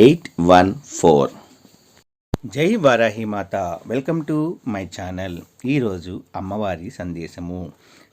eight one four. జై వారాహి మాత. Welcome to my channel. ఈరోజు అమ్మవారి సందేశము.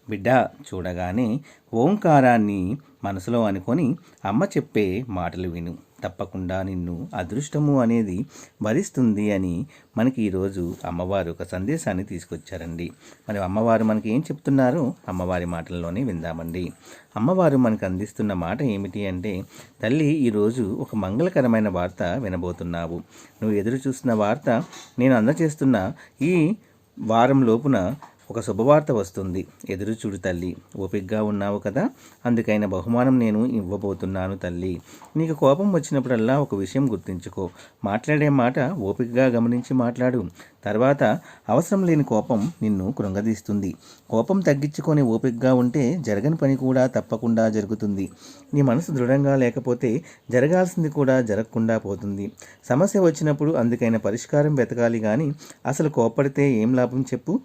బిడ్డ చూడగానే ఓంకారాన్ని మనసులో అనుకొని అమ్మ చెప్పే మాటలు విను. తప్పకుండా నిన్ను అదృష్టము అనేది భరిస్తుంది అని మనకి ఈరోజు అమ్మవారు ఒక సందేశాన్ని తీసుకొచ్చారండి. మరి అమ్మవారు మనకి ఏం చెప్తున్నారో? అమ్మవారి మాటల్లోనే విందామండి. అమ్మవారు మనకు అందిస్తున్న మాట ఏమిటి అంటే తల్లి ఈరోజు ఒక మంగళకరమైన వార్త వినబోతున్నావు. నువ్వు ఎదురు చూస్తున్న వార్త నేను అందజేస్తున్న ఈ వారం లోపున ఒక శుభవార్త వస్తుంది. ఎదురు చూడు తల్లి ఓపిగ్గా ఉన్నావు కదా? అందుకైన బహుమానం నేను ఇవ్వబోతున్నాను తల్లి. నీకు కోపం వచ్చినప్పుడల్లా ఒక విషయం గుర్తుంచుకో. మాట్లాడే మాట ఓపికగా గమనించి మాట్లాడు. తర్వాత అవసరం లేని కోపం నిన్ను కృంగదీస్తుంది. కోపం తగ్గించుకొని ఓపికగా ఉంటే జరగని పని కూడా తప్పకుండా జరుగుతుంది. నీ మనసు దృఢంగా లేకపోతే జరగాల్సింది కూడా జరగకుండా పోతుంది. సమస్య వచ్చినప్పుడు అందుకైన పరిష్కారం వెతకాలి కానీ అసలు కోపడితే ఏం లాభం చెప్పు?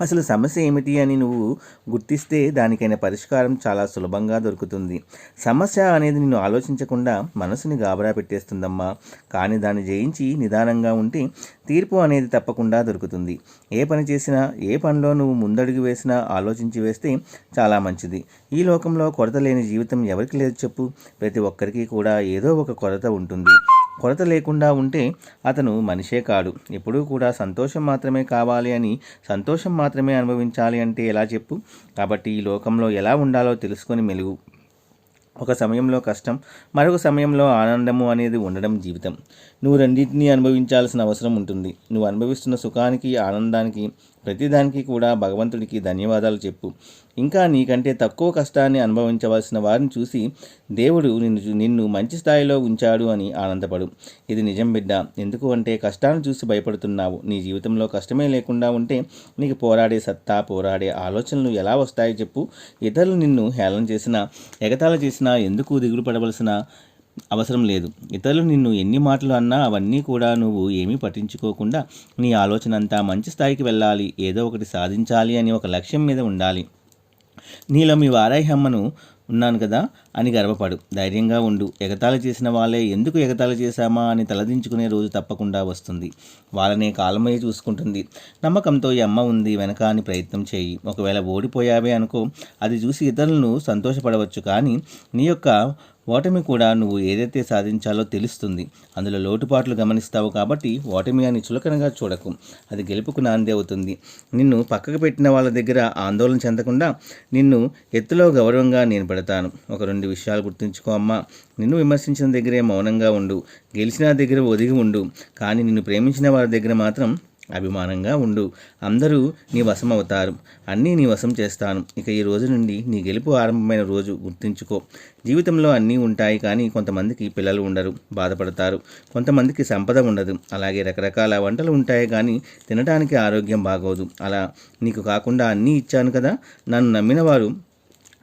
అసలు సమస్య ఏమిటి అని నువ్వు గుర్తిస్తే దానికైన పరిష్కారం చాలా సులభంగా దొరుకుతుంది. సమస్య అనేది నిన్ను ఆలోచించకుండా మనసుని గాబరా పెట్టేస్తుందమ్మా. కానీ దాన్ని జయించి నిదానంగా ఉంటే తీర్పు అనేది తప్పకుండా దొరుకుతుంది. ఏ పని చేసినా ఏ పనిలో నువ్వు ముందడుగు వేసినా ఆలోచించి వేస్తే చాలా మంచిది. ఈ లోకంలో కొరత లేని జీవితం ఎవరికి లేదు చెప్పు. ప్రతి ఒక్కరికి కూడా ఏదో ఒక కొరత ఉంటుంది. కొరత లేకుండా ఉంటే అతను మనిషే కాడు. ఎప్పుడూ కూడా సంతోషం మాత్రమే కావాలి అని సంతోషం మాత్రమే అనుభవించాలి అంటే ఎలా చెప్పు? కాబట్టి ఈ లోకంలో ఎలా ఉండాలో తెలుసుకొని మెలుగు. ఒక సమయంలో కష్టం మరొక సమయంలో ఆనందము అనేది ఉండడం జీవితం. నువ్వు రెండింటినీ అనుభవించాల్సిన అవసరం ఉంటుంది. నువ్వు అనుభవిస్తున్న సుఖానికి ఆనందానికి ప్రతిదానికి కూడా భగవంతుడికి ధన్యవాదాలు చెప్పు. ఇంకా నీకంటే తక్కువ కష్టాన్ని అనుభవించవలసిన వారిని చూసి దేవుడు నిన్ను నిన్ను మంచి స్థాయిలో ఉంచాడు అని ఆనందపడు. ఇది నిజం బిడ్డ. ఎందుకు అంటే కష్టాన్ని చూసి భయపడుతున్నావు. నీ జీవితంలో కష్టమే లేకుండా ఉంటే నీకు పోరాడే సత్తా పోరాడే ఆలోచనలు ఎలా వస్తాయో చెప్పు. ఇతరులు నిన్ను హేళన చేసినా ఎగతాళ చేసినా ఎందుకు దిగులు పడవలసిన అవసరం లేదు. ఇతరులు నిన్ను ఎన్ని మాటలు అన్నా అవన్నీ కూడా నువ్వు ఏమీ పట్టించుకోకుండా నీ ఆలోచన అంతా మంచి స్థాయికి వెళ్ళాలి ఏదో ఒకటి సాధించాలి అని ఒక లక్ష్యం మీద ఉండాలి. నీలో మీ వారాహమ్మను ఉన్నాను కదా అని గర్వపడు. ధైర్యంగా ఉండు. ఎగతాళి చేసిన వాళ్ళే ఎందుకు ఎగతాళి చేశామా అని తలదించుకునే రోజు తప్పకుండా వస్తుంది. వాళ్ళనే కాలమయ్య చూసుకుంటుంది. నమ్మకంతో ఈ అమ్మ ఉంది వెనక అని ప్రయత్నం చేయి. ఒకవేళ ఓడిపోయావే అనుకో అది చూసి ఇతరులను సంతోషపడవచ్చు. కానీ నీ యొక్క ఓటమి కూడా నువ్వు ఏదైతే సాధించాలో తెలుస్తుంది. అందులో లోటుపాట్లు గమనిస్తావు కాబట్టి ఓటమి అని చులకనగా చూడకు. అది గెలుపుకు నాంది అవుతుంది. నిన్ను పక్కకు పెట్టిన వాళ్ళ దగ్గర ఆందోళన చెందకుండా నిన్ను ఎత్తులో గౌరవంగా నేను పెడతాను. ఒక రెండు విషయాలు గుర్తుంచుకో అమ్మా. నిన్ను విమర్శించిన దగ్గరే మౌనంగా ఉండు. గెలిచిన దగ్గర ఒదిగి ఉండు. కానీ నిన్ను ప్రేమించిన వారి దగ్గర మాత్రం అభిమానంగా ఉండు. అందరూ నీ వశం అవుతారు అన్నీ నీ వశం చేస్తాను. ఇక ఈ రోజు నుండి నీ గెలుపు ఆరంభమైన రోజు గుర్తుంచుకో. జీవితంలో అన్నీ ఉంటాయి కానీ కొంతమందికి పిల్లలు ఉండరు బాధపడతారు. కొంతమందికి సంపద ఉండదు. అలాగే రకరకాల వంటలు ఉంటాయి కానీ తినడానికి ఆరోగ్యం బాగోదు. అలా నీకు కాకుండా అన్నీ ఇచ్చాను కదా? నన్ను నమ్మిన వారు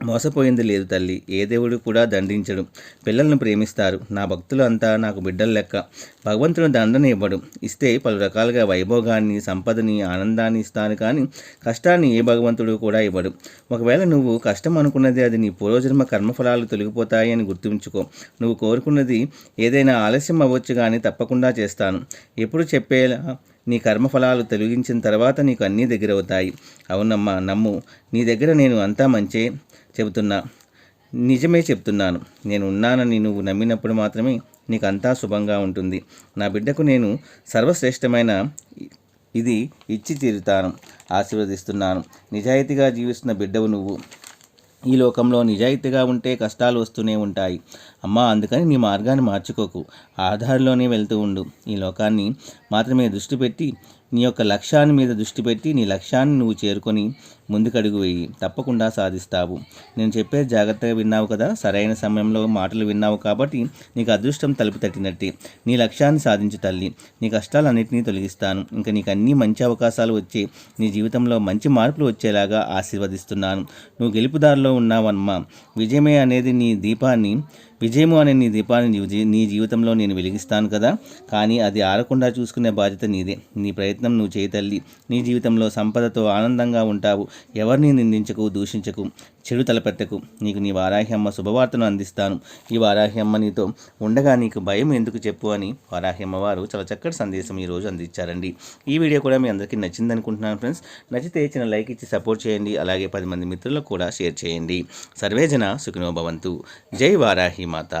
మోసపోయింది లేదు తల్లి. ఏ దేవుడు కూడా దండించడు. పిల్లలను ప్రేమిస్తారు. నా భక్తులు అంతా నాకు బిడ్డల లెక్క. భగవంతుడు దండని ఇవ్వడు. ఇస్తే పలు రకాలుగా వైభోగాన్ని సంపదని ఆనందాన్ని ఇస్తాను కానీ కష్టాన్ని ఏ భగవంతుడు కూడా ఇవ్వడు. ఒకవేళ నువ్వు కష్టం అనుకున్నది అది నీ పూర్వజన్మ కర్మఫలాలు తొలగిపోతాయి అని గుర్తుంచుకో. నువ్వు కోరుకున్నది ఏదైనా ఆలస్యం అవ్వచ్చు కానీ తప్పకుండా చేస్తాను. ఎప్పుడు చెప్పేలా నీ కర్మఫలాలు తొలగించిన తర్వాత నీకు అన్నీ దగ్గరవుతాయి. అవునమ్మా నమ్ము. నీ దగ్గర నేను అంతా మంచే. చెబుతున్నా. నిజమే చెప్తున్నాను. నేను ఉన్నానని నువ్వు నమ్మినప్పుడు మాత్రమే నీకు అంతా శుభంగా ఉంటుంది. నా బిడ్డకు నేను సర్వశ్రేష్టమైన ఇది ఇచ్చి తీరుతాను. ఆశీర్వదిస్తున్నాను. నిజాయితీగా జీవిస్తున్న బిడ్డవు నువ్వు. ఈ లోకంలో నిజాయితీగా ఉంటే కష్టాలు వస్తూనే ఉంటాయి. అమ్మా అందుకని నీ మార్గాన్ని మార్చుకోకు. ఆధార్లోనే వెళ్తూ ఉండు. ఈ లోకాన్ని మాత్రమే దృష్టి పెట్టి నీ యొక్క లక్ష్యాన్ని మీద దృష్టి పెట్టి నీ లక్ష్యాన్ని నువ్వు చేరుకొని ముందుకడుగు వేయి. తప్పకుండా సాధిస్తావు. నేను చెప్పేది జాగ్రత్తగా విన్నావు కదా? సరైన సమయంలో మాటలు విన్నావు కాబట్టి నీకు అదృష్టం తలుపు తట్టినట్టే. నీ లక్ష్యాన్ని సాధించు తల్లి. నీ కష్టాలన్నింటినీ తొలగిస్తాను. ఇంకా నీకు అన్ని మంచి అవకాశాలు వచ్చి నీ జీవితంలో మంచి మార్పులు వచ్చేలాగా ఆశీర్వదిస్తున్నాను. నువ్వు గెలుపుదారిలో ఉన్నావమ్మా. విజయమే అనేది నీ దీపాన్ని విజయము అనే నీ దీపాన్ని నీ జీ- నీ జీవితంలో నేను వెలిగిస్తాను కదా. కానీ అది ఆరకుండా చూసుకునే బాధ్యత నీదే. నీ ప్రయత్నం నువ్వు చేయతల్లి నీ జీవితంలో సంపదతో ఆనందంగా ఉంటావు. ఎవరిని నిందించకు దూషించకు. చెడు తలపెట్టకు. నీకు నీ వారాహి అమ్మ శుభవార్తను అందిస్తాను. ఈ వారాహి అమ్మ నీతో ఉండగా నీకు భయం ఎందుకు చెప్పు అని వారాహ్యమ్మ వారు చాలా చక్కటి సందేశం ఈరోజు అందించారండి. ఈ వీడియో కూడా మీ అందరికీ నచ్చింది అనుకుంటున్నాను ఫ్రెండ్స్. నచ్చితే చిన్న లైక్ ఇచ్చి సపోర్ట్ చేయండి. అలాగే పది మంది మిత్రులకు కూడా షేర్ చేయండి. సర్వేజన సుఖినోభవంతు జై వారాహి మాత.